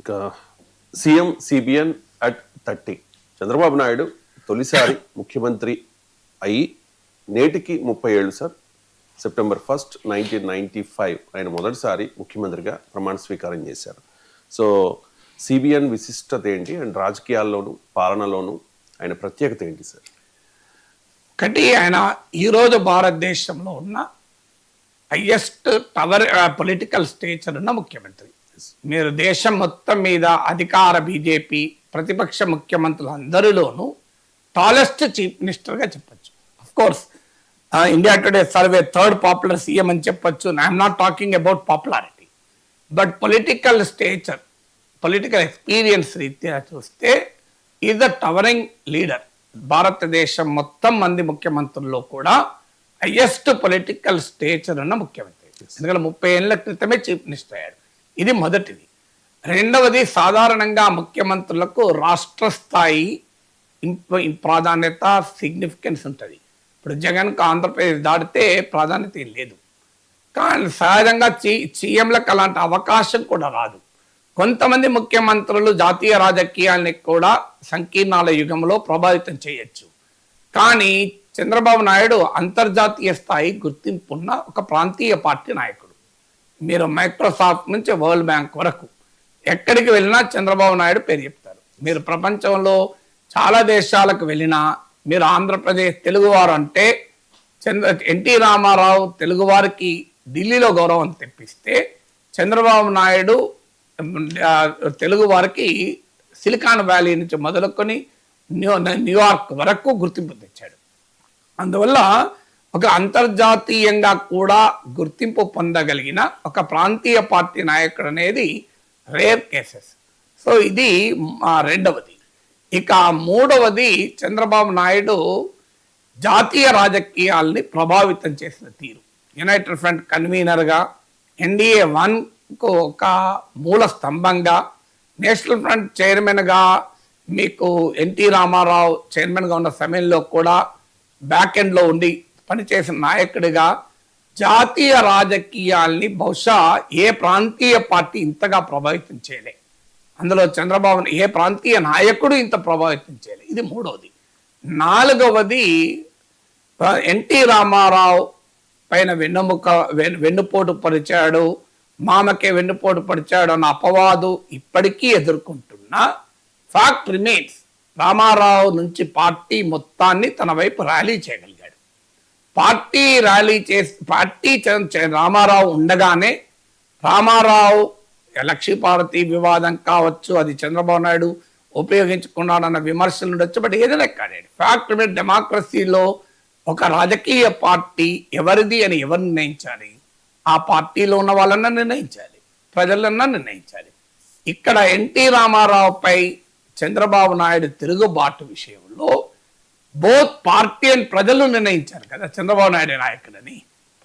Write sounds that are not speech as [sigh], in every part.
ఇక CM CBN at thirty Chandrababu Naidu తొలిసారి [laughs] ముఖ్యమంత్రి అయి నేటికి ముప్పై ఏళ్ళు sir. September first nineteen ninety five ఆయన మొదటిసారి ముఖ్యమంత్రిగా ప్రమాణ స్వీకారం చేశారు. సో సిబిఎన్ విశిష్టత ఏంటి? అండ్ రాజకీయాల్లోనూ పాలనలోనూ ఆయన ప్రత్యేకత ఏంటి సార్? ఒకటి ఆయన ఈరోజు భారతదేశంలో ఉన్న హయ్యెస్ట్ పవర్ పొలిటికల్ స్టేచర్ ఉన్న ముఖ్యమంత్రి. మీరు దేశం మొత్తం మీద అధికార బీజేపీ ప్రతిపక్ష ముఖ్యమంత్రులు అందరిలోనూ టాలెస్ట్ చీఫ్ మినిస్టర్గా చెప్పొచ్చు. Of course India today survey third popular CM అని చెప్పొచ్చు. I'm not talking about popularity but political stature political experience రీత్యా చూస్తే ఈజ్ ద టవరింగ్ లీడర్ భారతదేశం మొత్తం మంది ముఖ్యమంత్రుల్లో కూడా హయ్యెస్ట్ పొలిటికల్ స్టేచర్ ఉన్న ముఖ్యమంత్రి. ఎందుకంటే ముప్పై ఏళ్ళ క్రితమే చీఫ్ మినిస్టర్ అయ్యాడు. ఇది మొదటిది. రెండవది సాధారణంగా ముఖ్యమంత్రులకు రాష్ట్ర స్థాయి ప్రాధాన్యత సిగ్నిఫికెన్స్ ఉంటుంది. ఇప్పుడు జగన్కు ఆంధ్రప్రదేశ్ దాటితే ప్రాధాన్యత ఏం లేదు. కానీ సహజంగా చి సీఎంలకు అలాంటి అవకాశం కూడా రాదు. కొంతమంది ముఖ్యమంత్రులు జాతీయ రాజకీయాల్ని కూడా సంకీర్ణాల యుగంలో ప్రభావితం చేయొచ్చు. కానీ చంద్రబాబు నాయుడు అంతర్జాతీయ స్థాయి గుర్తింపున్న ఒక ప్రాంతీయ పార్టీ నాయకుడు. మీరు మైక్రోసాఫ్ట్ నుంచి వరల్డ్ బ్యాంక్ వరకు ఎక్కడికి వెళ్ళినా చంద్రబాబు నాయుడు పేరు చెప్తారు. మీరు ప్రపంచంలో చాలా దేశాలకు వెళ్ళినా మీరు ఆంధ్రప్రదేశ్ తెలుగువారు అంటే చంద్ర ఎన్టీ రామారావు తెలుగువారికి ఢిల్లీలో గౌరవం తెప్పిస్తే చంద్రబాబు నాయుడు తెలుగువారికి తెలుగు వారికి సిలికాన్ వ్యాలీ నుంచి మొదలుకొని న్యూ న్యూయార్క్ వరకు గుర్తింపు తెచ్చాడు. అందువల్ల ఒక అంతర్జాతీయంగా కూడా గుర్తింపు పొందగలిగిన ఒక ప్రాంతీయ పార్టీ నాయకుడు అనేది రేర్ కేసెస్. సో ఇది రెండవది. ఇక మూడవది చంద్రబాబు నాయుడు జాతీయ రాజకీయాల్ని ప్రభావితం చేసిన తీరు. యునైటెడ్ ఫ్రంట్ కన్వీనర్గా ఎన్డీఏ వన్కు ఒక మూల స్తంభంగా నేషనల్ ఫ్రంట్ చైర్మన్గా మీకు ఎన్టీ రామారావు చైర్మన్గా ఉన్న సమయంలో కూడా బ్యాక్ ఎండ్లో ఉండి పనిచేసిన నాయకుడిగా జాతీయ రాజకీయాల్ని బహుశా ఏ ప్రాంతీయ పార్టీ ఇంతగా ప్రభావితం చేయలే. అందులో చంద్రబాబు ఏ ప్రాంతీయ నాయకుడు ఇంత ప్రభావితం చేయలే. ఇది మూడవది నాలుగవది ఎన్టీ రామారావు పైన వెన్నెముక వెన్నుపోటు పరిచాడు మామకే వెన్నుపోటు పరిచాడు అన్న అపవాదు ఇప్పటికీ ఎదుర్కొంటున్న ఫ్యాక్ట్ రిమైన్స్ రామారావు నుంచి పార్టీ మొత్తాన్ని తన వైపు ర్యాలీ చేయగలిగాడు. పార్టీ ర్యాలీ చేసి పార్టీ రామారావు ఉండగానే రామారావు లక్ష్మీపార్వతి వివాదం కావచ్చు అది చంద్రబాబు నాయుడు ఉపయోగించుకున్నాడన్న విమర్శలు ఉండొచ్చు బట్ ఏదైనా కాదండి ఫ్యాక్ట్ మీద డెమోక్రసీలో ఒక రాజకీయ పార్టీ ఎవరిది అని ఎవరు నిర్ణయించాలి? ఆ పార్టీలో ఉన్న వాళ్ళన్నా నిర్ణయించాలి ప్రజలన్నా నిర్ణయించాలి. ఇక్కడ ఎన్టీ రామారావుపై చంద్రబాబు నాయుడు తిరుగుబాటు విషయంలో బోత్ పార్టీ అండ్ ప్రజలు నిర్ణయించారు కదా చంద్రబాబు నాయుడు నాయకుడని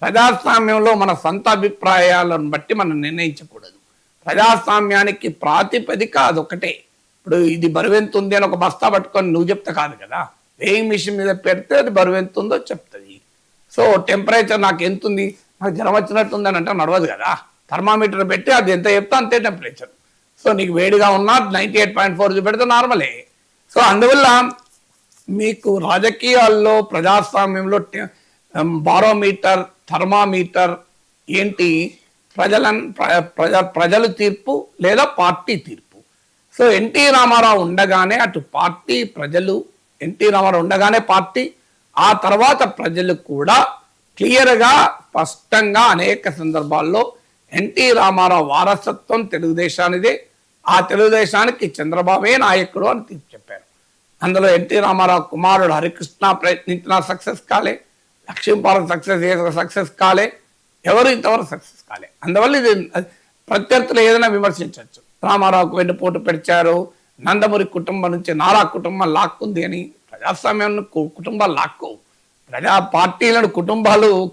ప్రజాస్వామ్యంలో మన సొంత అభిప్రాయాలను బట్టి మనం నిర్ణయించకూడదు. ప్రజాస్వామ్యానికి ప్రాతిపదిక అదొకటే. ఇప్పుడు ఇది బరువెంత ఉంది అని ఒక బస్తా పట్టుకొని నువ్వు చెప్తా కాదు కదా. వేయింగ్ మిషన్ మీద పెడితే అది బరువెంత ఉందో చెప్తుంది. సో టెంపరేచర్ నాకు ఎంత ఉంది నాకు జ్వరం వచ్చినట్టుంది అని అంటే నడవదు కదా. థర్మామీటర్ పెట్టి అది ఎంత చెప్తా అంతే టెంపరేచర్. సో నీకు వేడిగా ఉన్నా నైంటీ ఎయిట్ పాయింట్ ఫోర్ చూపెడితే నార్మలే. సో అందువల్ల మీకు రాజకీయాల్లో ప్రజాస్వామ్యంలో బారోమీటర్ థర్మామీటర్ ఏంటి? ప్రజల ప్ర- ప్రజ ప్రజల తీర్పు లేదా పార్టీ తీర్పు? సో ఎన్టీ రామారావు ఉండగానే అటు పార్టీ ప్రజలు ఎన్టీ రామారావు ఉండగానే పార్టీ ఆ తర్వాత ప్రజలు కూడా క్లియర్గా స్పష్టంగా అనేక సందర్భాల్లో ఎన్టీ రామారావు వారసత్వం తెలుగుదేశానిదే. ఆ తెలుగుదేశానికి చంద్రబాబే నాయకుడు అని తీర్పు చెప్పారు. అందులో ఎన్టీ రామారావు కుమారుడు హరికృష్ణ ప్రయత్నించిన సక్సెస్ కాలే. లక్ష్మీపాలన సక్సెస్ సక్సెస్ కాలే. ఎవరు ఇంతవరకు సక్సెస్ కాలే. అందువల్ల ఇది ప్రత్యర్థులు ఏదైనా విమర్శించవచ్చు. రామారావుకు వెన్నుపోటు పెడిచారు. నందమూరి కుటుంబం నుంచి నారా కుటుంబం లాక్కుంది అని ప్రజాస్వామ్యం కుటుంబాలు లాక్కోవు ప్రజా పార్టీలను కుటుంబాలు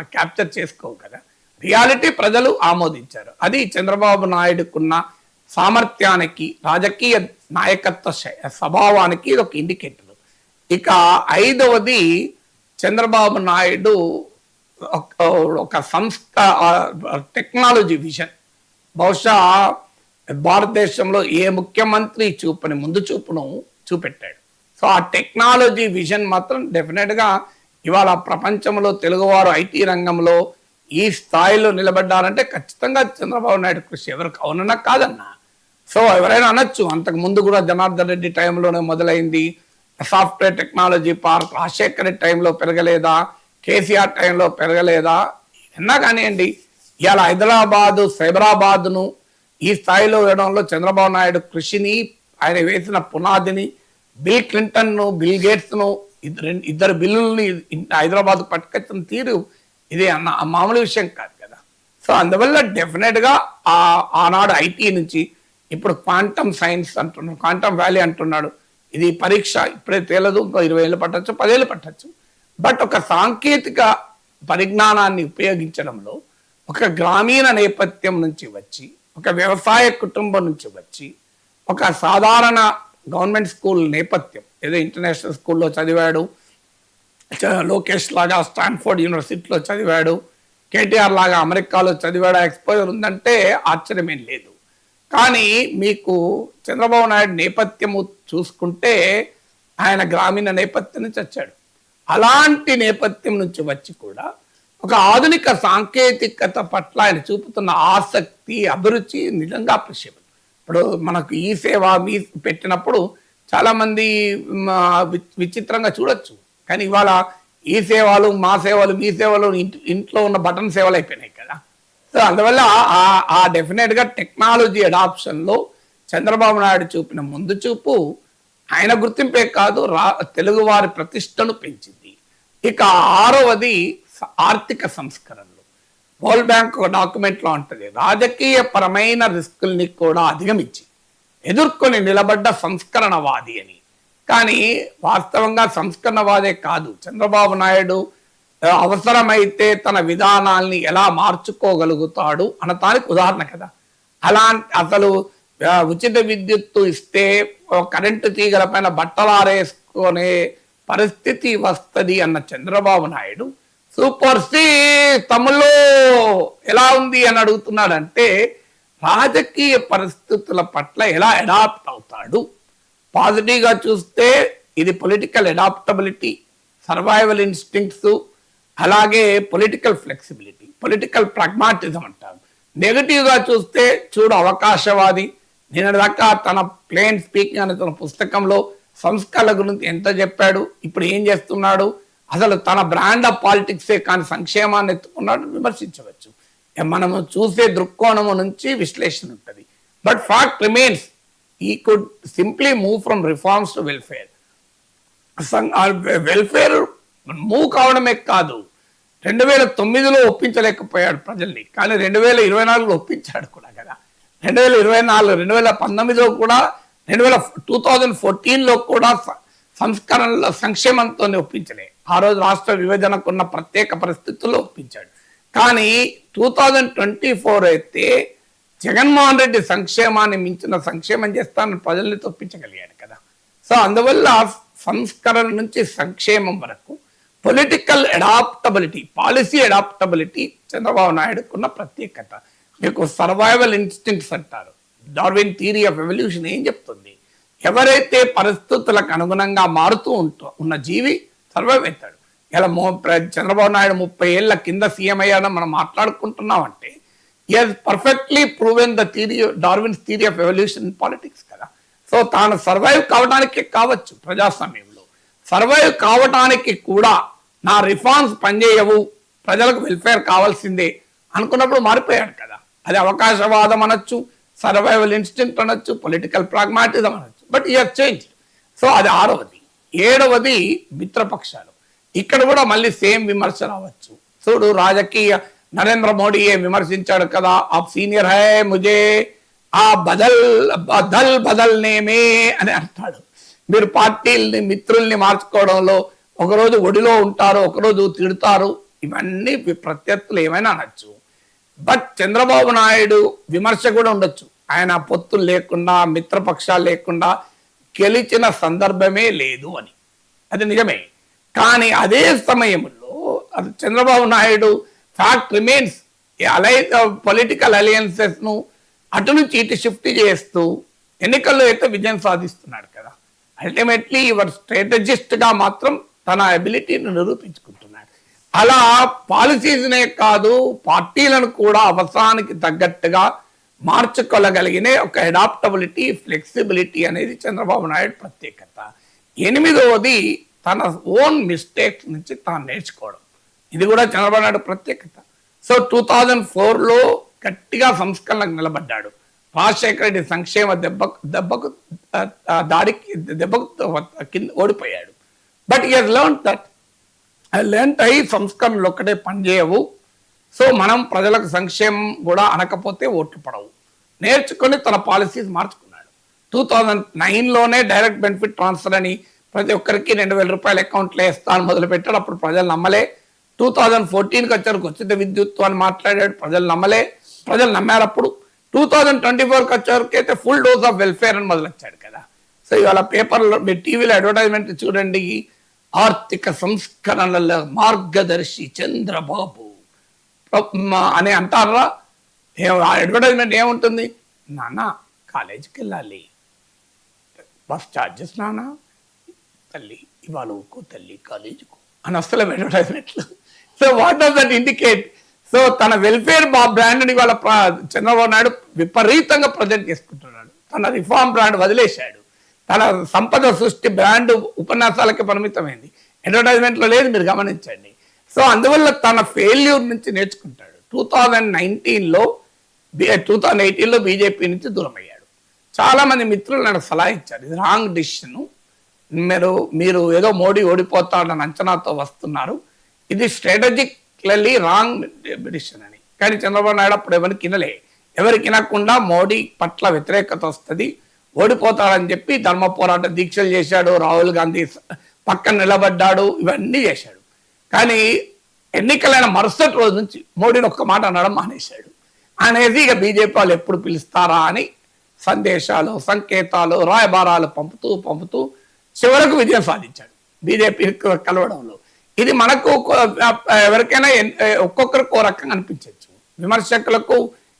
క్యాప్చర్ చేసుకోవు కదా. రియాలిటీ ప్రజలు ఆమోదించారు. అది చంద్రబాబు నాయుడుకున్న సామర్థ్యానికి రాజకీయ నాయకత్వ స్వభావానికి ఇది ఒక ఇండికేటర్ ఇక ఐదవది చంద్రబాబు నాయుడు ఒక- ఒక సంస్థ టెక్నాలజీ విజన్. బహుశా భారతదేశంలో ఏ ముఖ్యమంత్రి చూపని ముందు చూపును చూపెట్టాడు. సో ఆ టెక్నాలజీ విజన్ మాత్రం డెఫినెట్గా ఇవాళ ప్రపంచంలో తెలుగువారు ఐటీ రంగంలో ఈ స్థాయిలో నిలబడ్డారంటే ఖచ్చితంగా చంద్రబాబు నాయుడు కృషి ఎవరికి అవునన్నా కాదన్నా. సో ఎవరైనా అనొచ్చు. అంతకు ముందు కూడా జనార్దన్ రెడ్డి టైంలోనే మొదలైంది. Software technology park Rajasekhar Reddy టైంలో పెరగలేదా? కేసీఆర్ టైంలో పెరగలేదా? ఎన్నా కానివ్వండి ఇవాళ హైదరాబాదు సైబరాబాద్ను ఈ స్థాయిలో వేయడంలో చంద్రబాబు నాయుడు కృషిని ఆయన వేసిన పునాదిని బిల్ క్లింటన్ను బిల్ గేట్స్ను ఇద్దరు ఇద్దరు బిల్లుల్ని హైదరాబాద్ పట్టుకొచ్చిన తీరు ఇది అన్న మామూలు విషయం కాదు కదా. సో అందువల్ల డెఫినెట్గా ఆనాడు ఐటీ నుంచి ఇప్పుడు క్వాంటమ్ సైన్స్ అంటున్నాడు క్వాంటమ్ వ్యాలీ అంటున్నాడు. ఇది పరీక్ష ఇప్పుడే తేలదు ఇంకో ఇరవై ఏళ్ళు పట్టచ్చు పదేళ్ళు పట్టచ్చు. బట్ ఒక సాంకేతిక పరిజ్ఞానాన్ని ఉపయోగించడంలో ఒక గ్రామీణ నేపథ్యం నుంచి వచ్చి ఒక వ్యవసాయ కుటుంబం నుంచి వచ్చి ఒక సాధారణ గవర్నమెంట్ స్కూల్ నేపథ్యం ఏదో ఇంటర్నేషనల్ స్కూల్లో చదివాడు లోకేష్ లాగా స్టాన్ఫోర్డ్ యూనివర్సిటీలో చదివాడు కేటీఆర్ లాగా అమెరికాలో చదివాడు ఎక్స్పోజర్ ఉందంటే ఆశ్చర్యమేం లేదు. కానీ మీకు చంద్రబాబు నాయుడు నేపథ్యము చూసుకుంటే ఆయన గ్రామీణ నేపథ్యం నుంచి వచ్చాడు. అలాంటి నేపథ్యం నుంచి వచ్చి కూడా ఒక ఆధునిక సాంకేతికత పట్ల ఆయన చూపుతున్న ఆసక్తి అభిరుచి నిజంగా అప్రిషియబుల్ ఇప్పుడు మనకు ఈ సేవ మీ పెట్టినప్పుడు చాలామంది విచిత్రంగా చూడొచ్చు. కానీ ఇవాళ ఈ సేవలు మా సేవలు మీ సేవలు ఇంట్లో ఉన్న బటన్ సేవలు అయిపోయినాయి. సో అందువల్ల ఆ- ఆ డెఫినెట్గా టెక్నాలజీ అడాప్షన్లో చంద్రబాబు నాయుడు చూపిన ముందు చూపు ఆయన గుర్తింపే కాదు రా తెలుగు వారి ప్రతిష్టను పెంచింది. ఇక ఆరవది ఆర్థిక సంస్కరణలు. వరల్డ్ బ్యాంక్ ఒక డాక్యుమెంట్లో ఉంటుంది. రాజకీయ పరమైన రిస్కుల్ని కూడా అధిగమించి ఎదుర్కొని నిలబడ్డ సంస్కరణవాది అని. కానీ వాస్తవంగా సంస్కరణవాదే కాదు. చంద్రబాబు నాయుడు అవసరమైతే తన విధానాల్ని ఎలా మార్చుకోగలుగుతాడు అనటానికి ఉదాహరణ కదా. అలా అసలు ఉచిత విద్యుత్తు ఇస్తే కరెంటు తీగల పైన బట్టలారేసుకునే పరిస్థితి వస్తుంది అన్న చంద్రబాబు నాయుడు. సూపర్ సి తమలో ఎలా ఉంది అని అడుగుతున్నాడంటే రాజకీయ పరిస్థితుల పట్ల ఎలా అడాప్ట్ అవుతాడు? పాజిటివ్గా చూస్తే ఇది పొలిటికల్ అడాప్టబిలిటీ సర్వైవల్ ఇన్స్టింక్ట్స్ అలాగే పొలిటికల్ ఫ్లెక్సిబిలిటీ పొలిటికల్ ప్రాగ్మాటిజం అంటారు. నెగిటివ్గా చూస్తే చూడు అవకాశవాది. నిన్నదాకా తన ప్లేన్ స్పీకింగ్ అనే తన పుస్తకంలో సంస్కరణల గురించి ఎంత చెప్పాడు ఇప్పుడు ఏం చేస్తున్నాడు? అసలు తన బ్రాండ్ ఆఫ్ పాలిటిక్సే కానీ సంక్షేమాన్ని ఎత్తుకున్నాడు విమర్శించవచ్చు. మనము చూసే దృక్కోణము నుంచి విశ్లేషణ ఉంటుంది. But fact remains he could simply move from reforms to welfare welfare move కావడమే కాదు. రెండు వేల తొమ్మిదిలో ఒప్పించలేకపోయాడు ప్రజల్ని. కానీ రెండు వేల ఇరవై నాలుగులో ఒప్పించాడు కూడా కదా. రెండు వేల ఇరవై నాలుగు రెండు వేల పంతొమ్మిదిలో కూడా రెండు వేల టూ థౌజండ్ ఫోర్టీన్లో కూడా సంస్కరణల సంక్షేమంతో ఒప్పించలే. ఆ రోజు రాష్ట్ర విభజనకున్న ప్రత్యేక పరిస్థితుల్లో ఒప్పించాడు. కానీ టూ థౌజండ్ ట్వంటీ ఫోర్ అయితే జగన్మోహన్ రెడ్డి సంక్షేమాన్ని మించిన సంక్షేమం చేస్తానని ప్రజల్ని తొప్పించగలిగాడు కదా. సో అందువల్ల సంస్కరణ నుంచి సంక్షేమం వరకు political adaptability policy adaptability Chandrababu నాయుడుకున్న ప్రత్యేకత. మీకు సర్వైవల్ ఇన్స్టింక్ట్స్ అంటారు. డార్విన్ థియరీ ఆఫ్ ఎవల్యూషన్ ఏం చెప్తుంది? ఎవరైతే పరిస్థితులకు అనుగుణంగా మారుతూ ఉంటూ ఉన్న జీవి సర్వైవ్ అవుతాడు ఇలా మో చంద్రబాబు నాయుడు ముప్పై ఏళ్ళ కింద సీఎం అయ్యాడని మనం మాట్లాడుకుంటున్నాం అంటే is perfectly proven the theory Darwin's theory of evolution politics కదా. సో తాను సర్వైవ్ కావడానికి కావచ్చు ప్రజాస్వామ్యంలో. సర్వైవ్ కావడానికి కూడా నా రిఫార్మ్స్ పనిచేయవు. ప్రజలకు వెల్ఫేర్ కావాల్సిందే అనుకున్నప్పుడు మారిపోయాడు కదా. అది అవకాశవాదం అనొచ్చు సర్వైవల్ ఇన్స్టింక్ట్ అనొచ్చు పొలిటికల్ ప్రాగ్మాటిజం అనొచ్చు. బట్ ఇయర్ చేంజ్ సో అది ఆరవది. ఏడవది మిత్రపక్షాలు. ఇక్కడ కూడా మళ్ళీ సేమ్ విమర్శ రావచ్చు. చూడు రాజకీయ నరేంద్ర మోడీయే విమర్శించాడు కదా ఆ సీనియర్ హై ముజే ఆ బదల్ బదల్ బదల్నేమే అని అంటాడు. మీరు పార్టీల్ని మిత్రుల్ని మార్చుకోవడంలో ఒకరోజు ఒడిలో ఉంటారు ఒకరోజు తిడతారు. ఇవన్నీ ప్రత్యర్థులు ఏమైనా అనొచ్చు. బట్ చంద్రబాబు నాయుడు విమర్శ కూడా ఉండొచ్చు. ఆయన పొత్తులు లేకుండా మిత్రపక్షాలు లేకుండా గెలిచిన సందర్భమే లేదు అని. అది నిజమే. కానీ అదే సమయంలో అది Chandrababu Naidu fact remains ally political అలయన్సెస్ను అటు నుంచి ఇటు షిఫ్ట్ చేస్తూ ఎన్నికల్లో అయితే విజయం సాధిస్తున్నాడు కదా. అల్టిమేట్లీ యువర్ స్ట్రాటజిస్ట్గా మాత్రం తన అబిలిటీని నిరూపించుకుంటున్నాడు. అలా పాలసీస్నే కాదు పార్టీలను కూడా అవసరానికి తగ్గట్టుగా మార్చుకోగలిగిన ఒక అడాప్టబిలిటీ ఫ్లెక్సిబిలిటీ అనేది చంద్రబాబు నాయుడు ప్రత్యేకత. ఎనిమిదవది తన ఓన్ మిస్టేక్స్ నుంచి తాను నేర్చుకోవడం. ఇది కూడా చంద్రబాబు నాయుడు ప్రత్యేకత. సో టూ థౌజండ్ ఫోర్లో గట్టిగా సంస్కరణలకు నిలబడ్డాడు. రాజశేఖర రెడ్డి సంక్షేమ దెబ్బ దెబ్బకు దాడికి దెబ్బకు కింద ఓడిపోయాడు. But you learn that learn అయ్యి సంస్కరణలు ఒక్కటే పనిచేయవు సో మనం ప్రజలకు సంక్షేమం కూడా అనకపోతే ఓట్లు పడవు. నేర్చుకొని తన పాలసీస్ మార్చుకున్నాడు. టూ థౌజండ్ నైన్లోనే డైరెక్ట్ బెనిఫిట్ ట్రాన్స్ఫర్ అని ప్రతి ఒక్కరికి రెండు వేల రూపాయల అకౌంట్లో వేస్తాను మొదలుపెట్టాడు. అప్పుడు ప్రజలు నమ్మలే. టూ థౌజండ్ ఫోర్టీన్కి వచ్చేవరకు ఉచిత విద్యుత్ అని మాట్లాడాడు. ప్రజలు నమ్మలే. ప్రజలు నమ్మారు అప్పుడు టూ థౌజండ్ ట్వంటీ ఫోర్కి వచ్చేవరకు అయితే ఫుల్ డోస్ ఆఫ్ వెల్ఫేర్ అని మొదలొచ్చాడు కదా. సో ఇవాళ పేపర్లో మీ టీవీలో అడ్వర్టైజ్మెంట్ చూడండి. ఆర్థిక సంస్కరణల మార్గదర్శి చంద్రబాబు. అని అంటారా? అడ్వర్టైజ్మెంట్ ఏముంటుంది? నాన్న కాలేజీకి వెళ్ళాలి బస్ ఛార్జెస్ నాన్న. తల్లి ఇవాళ ఊకో తల్లి కాలేజీకు. అని వస్తలే అడ్వర్టైజ్మెంట్లు so what does that indicate so తన వెల్ఫేర్ బా బ్రాండ్ని వాళ్ళ చంద్రబాబు నాయుడు విపరీతంగా ప్రజెంట్ చేసుకుంటున్నాడు. తన రిఫార్మ్ బ్రాండ్ వదిలేశాడు. తన సంపద సృష్టి బ్రాండ్ ఉపన్యాసాలకి పరిమితమైంది. అడ్వర్టైజ్మెంట్లో లేదు మీరు గమనించండి. సో అందువల్ల తన ఫెయిల్యూర్ నుంచి నేర్చుకుంటాడు. టూ థౌజండ్ నైన్టీన్లో టూ థౌజండ్ ఎయిటీన్లో బీజేపీ నుంచి దూరం అయ్యాడు మిత్రులు నాకు సలహా ఇచ్చారు ఇది రాంగ్ డిసిషన్ మీరు మీరు ఏదో మోడీ ఓడిపోతాడని అంచనాతో వస్తున్నారు. ఇది స్ట్రాటజిక్లీ రాంగ్ డిసిషన్ అని. కానీ చంద్రబాబు నాయుడు అప్పుడు ఎవరికి వినలే. ఎవరికి వినకుండా మోడీ పట్ల వ్యతిరేకత వస్తుంది. ఓడిపోతాడని చెప్పి ధర్మ పోరాట దీక్షలు చేశాడు రాహుల్ గాంధీ పక్కన నిలబడ్డాడు ఇవన్నీ చేశాడు. కానీ ఎన్నికలైన మరుసటి రోజు నుంచి మోడీని ఒక్క మాట అనడం మానేశాడు. అనేది ఇక బీజేపీ వాళ్ళు ఎప్పుడు పిలుస్తారా అని సందేశాలు సంకేతాలు రాయబారాలు పంపుతూ పంపుతూ చివరకు విజయం సాధించాడు బీజేపీ కలవడంలో. ఇది మనకు ఎవరికైనా ఒక్కొక్కరికి ఓ రకంగా అనిపించవచ్చు విమర్శకులకు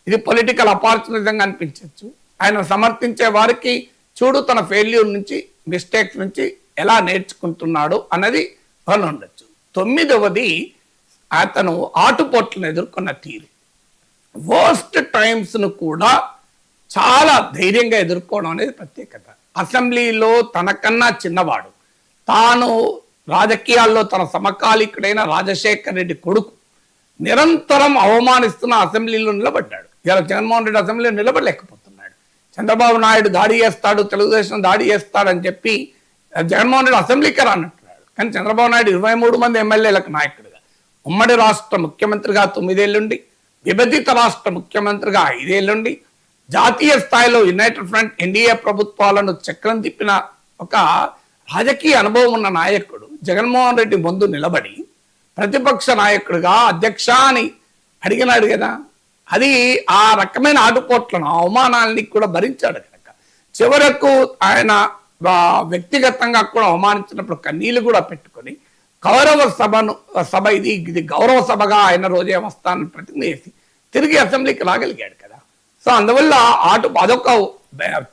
ఇది పొలిటికల్ అపార్చునిజంగా అనిపించవచ్చు ఆయన సమర్థించే వారికి చూడు తన ఫెయిల్యూర్ నుంచి మిస్టేక్స్ నుంచి ఎలా నేర్చుకుంటున్నాడు అన్నది వల్ల ఉండొచ్చు. తొమ్మిదవది అతను ఆటుపోట్లను ఎదుర్కొన్న తీరు. వర్స్ట్ టైమ్స్ను కూడా చాలా ధైర్యంగా ఎదుర్కోవడం అనేది ప్రత్యేకత. అసెంబ్లీలో తనకన్నా చిన్నవాడు. తాను రాజకీయాల్లో తన సమకాలీకుడైన రాజశేఖర్ రెడ్డి కొడుకు. నిరంతరం అవమానిస్తున్న అసెంబ్లీలో నిలబడ్డాడు. ఇలా జగన్మోహన్ రెడ్డి అసెంబ్లీలో నిలబడలేకపోతున్నాడు చంద్రబాబు నాయుడు దాడి చేస్తాడు తెలుగుదేశం దాడి చేస్తాడని చెప్పి జగన్మోహన్ రెడ్డి అసెంబ్లీకి రానట్టున్నాడు. కానీ చంద్రబాబు నాయుడు ఇరవై మూడు మంది ఎమ్మెల్యేలకు నాయకుడిగా. ఉమ్మడి రాష్ట్ర ముఖ్యమంత్రిగా తొమ్మిదేళ్ళుండి విభజిత రాష్ట్ర ముఖ్యమంత్రిగా ఐదేళ్ళుండి జాతీయ స్థాయిలో యునైటెడ్ ఫ్రంట్ ఎన్డీఏ ప్రభుత్వాలను చక్రం తిప్పిన ఒక రాజకీయ అనుభవం ఉన్న నాయకుడు జగన్మోహన్ రెడ్డి ముందు నిలబడి ప్రతిపక్ష నాయకుడిగా అధ్యక్ష అని అడిగినాడు కదా. అది ఆ రకమైన ఆటుపోట్లను అవమానాలని కూడా భరించాడు కనుక. చివరకు ఆయన వ్యక్తిగతంగా కూడా అవమానించినప్పుడు కన్నీళ్ళు కూడా పెట్టుకొని గౌరవ సభను సభ ఇది ఇది గౌరవ సభగా ఆయన రోజే వస్తానని ప్రతిజ్ఞ చేసి తిరిగి అసెంబ్లీకి రాగలిగాడు కదా. సో అందువల్ల ఆటు అదొక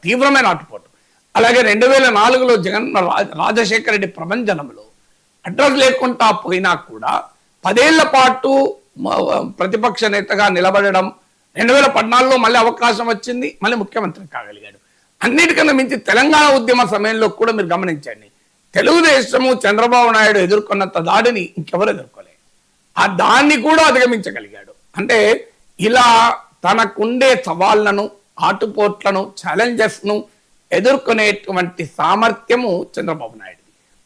తీవ్రమైన ఆటుపోటు. అలాగే రెండు వేల నాలుగులో జగన్ రాజశేఖర రెడ్డి ప్రభంజనంలో అడ్రస్ లేకుండా పోయినా కూడా పదేళ్ళ పాటు ప్రతిపక్ష నేతగా నిలబడడం రెండు వేల పద్నాలుగులో మళ్ళీ అవకాశం వచ్చింది మళ్ళీ ముఖ్యమంత్రి కాగలిగాడు. అన్నిటికన్నా మించి తెలంగాణ ఉద్యమ సమయంలో కూడా మీరు గమనించండి. తెలుగుదేశము చంద్రబాబు నాయుడు ఎదుర్కొన్నంత దాడిని ఇంకెవరు ఎదుర్కోలేదు. ఆ దాన్ని కూడా అధిగమించగలిగాడు. అంటే ఇలా తనకుండే సవాళ్ళను ఆటుపోట్లను ఛాలెంజెస్ను ను ఎదుర్కొనేటువంటి సామర్థ్యము చంద్రబాబు నాయుడు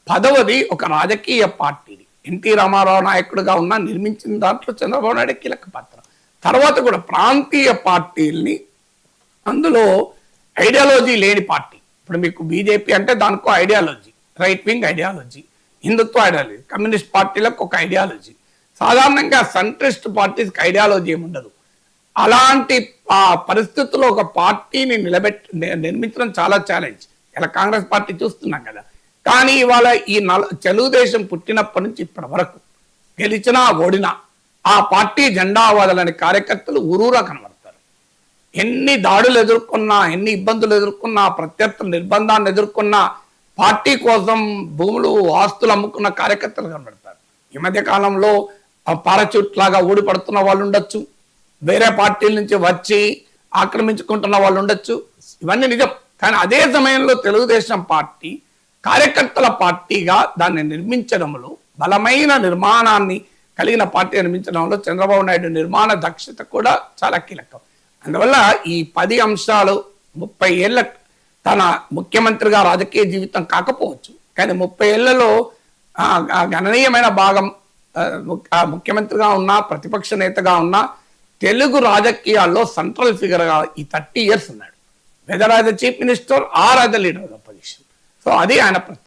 పదవది ఒక రాజకీయ పార్టీది. ఎన్టీ రామారావు నాయకుడిగా ఉన్న నిర్మించిన దాంట్లో చంద్రబాబు నాయుడు కీలక పాత్ర. తర్వాత కూడా ప్రాంతీయ పార్టీల్ని అందులో ఐడియాలజీ లేని పార్టీ. ఇప్పుడు మీకు బీజేపీ అంటే దానికో ideology right wing ideology Hindutva ideology communist పార్టీలకు ఒక ఐడియాలజీ. సాధారణంగా సెంట్రిస్ట్ పార్టీస్కి ఐడియాలజీ ఏమి ఉండదు అలాంటి ఆ పరిస్థితుల్లో ఒక పార్టీని నిలబెట్టి నిర్మించడం చాలా ఛాలెంజ్ ఇలా కాంగ్రెస్ పార్టీ చూస్తున్నాం కదా. కానీ ఇవాళ ఈ నల తెలుగుదేశం పుట్టినప్పటి నుంచి ఇప్పటి వరకు గెలిచినా ఓడినా ఆ పార్టీ జెండా వదలని కార్యకర్తలు ఊరూరా కనబడతారు. ఎన్ని దాడులు ఎదుర్కొన్నా ఎన్ని ఇబ్బందులు ఎదుర్కొన్నా ప్రత్యర్థ నిర్బంధాన్ని ఎదుర్కొన్నా పార్టీ కోసం భూములు ఆస్తులు అమ్ముకున్న కార్యకర్తలు కనబడతారు. ఈ మధ్య కాలంలో పారాచూట్ లాగా ఊడిపడుతున్న వాళ్ళు ఉండొచ్చు. వేరే పార్టీల నుంచి వచ్చి ఆక్రమించుకుంటున్న వాళ్ళు ఉండొచ్చు. ఇవన్నీ నిజం. కానీ అదే సమయంలో తెలుగుదేశం పార్టీ కార్యకర్తల పార్టీగా దాన్ని నిర్మించడంలో బలమైన నిర్మాణాన్ని కలిగిన పార్టీ నిర్మించడంలో చంద్రబాబు నాయుడు నిర్మాణ దక్షత కూడా చాలా కీలకం. అందువల్ల ఈ పది అంశాలు ముప్పై ఏళ్ళ తన ముఖ్యమంత్రిగా రాజకీయ జీవితం కాకపోవచ్చు. కానీ ముప్పై ఏళ్ళలో ఆ, గణనీయమైన భాగం ఆ, ముఖ్యమంత్రిగా ఉన్నా ప్రతిపక్ష నేతగా ఉన్నా తెలుగు రాజకీయాల్లో సెంట్రల్ ఫిగర్గా ఈ థర్టీ ఇయర్స్ ఉన్నాడు. Whether as the chief minister or as the leader. Of so అది ఆయన